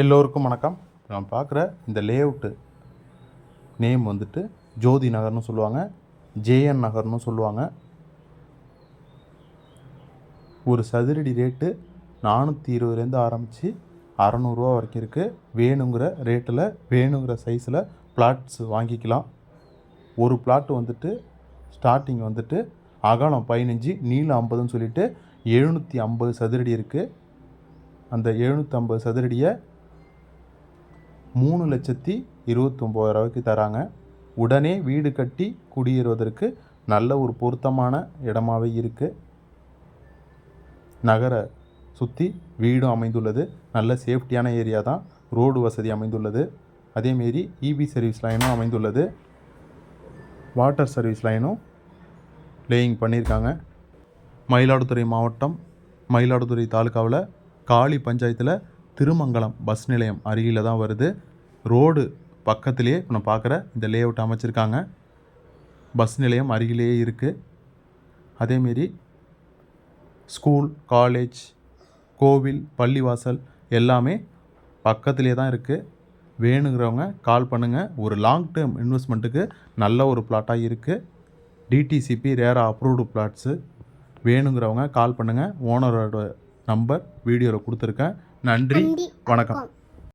எல்லோருக்கும் வணக்கம். நான் பார்க்குற இந்த லேஅவுட்டு நேம் வந்துட்டு ஜோதி நகர்னு சொல்லுவாங்க ஜேஎன் நகர்னு சொல்லுவாங்க. ஒரு சதுரடி ரேட்டு நானூற்றி இருபதுலேருந்து ஆரம்பித்து அறநூறுவா வரைக்கும் இருக்குது வேணுங்கிற ரேட்டில் வேணுங்கிற சைஸில் பிளாட்ஸ் வாங்கிக்கலாம். ஒரு பிளாட் வந்துட்டு ஸ்டார்டிங் வந்துட்டு அகலம் பதினஞ்சு நீளம் ஐம்பதுன்னு சொல்லிட்டு எழுநூற்றி ஐம்பது சதுரடி இருக்குது அந்த எழுநூற்றம்பது சதுரடியை மூணு லட்சத்தி இருபத்தொம்போதாயிரரூவாய்க்கு தராங்க. உடனே வீடு கட்டி குடியேறுவதற்கு நல்ல ஒரு பொருத்தமான இடமாகவே இருக்குது நகரை சுற்றி வீடும் அமைந்துள்ளது. நல்ல சேஃப்டியான ஏரியா தான். ரோடு வசதி அமைந்துள்ளது. அதேமாரி இபி சர்வீஸ் லைனும் அமைந்துள்ளது. வாட்டர் சர்வீஸ் லைனும் லேயிங் பண்ணியிருக்காங்க மயிலாடுதுறை மாவட்டம் மயிலாடுதுறை தாலுக்காவில் காளி பஞ்சாயத்தில் திருமங்கலம் பஸ் நிலையம் அருகில் தான் வருது. ரோடு பக்கத்திலேயே இப்போ நான் பார்க்குற இந்த லேஅவுட் அமைச்சிருக்காங்க. பஸ் நிலையம் அருகிலேயே இருக்குது அதேமாரி ஸ்கூல் காலேஜ் கோவில் பள்ளிவாசல் எல்லாமே பக்கத்திலே தான் இருக்குது வேணுங்கிறவங்க கால் பண்ணுங்கள் ஒரு லாங் டேர்ம் இன்வெஸ்ட்மெண்ட்டுக்கு நல்ல ஒரு பிளாட்டாக இருக்குது டிடிசிபி ரேரா அப்ரூவ்டு பிளாட்ஸு வேணுங்கிறவங்க கால் பண்ணுங்கள் ஓனரோட நம்பர் வீடியோவில் கொடுத்துருக்கேன். நன்றி. வணக்கம்.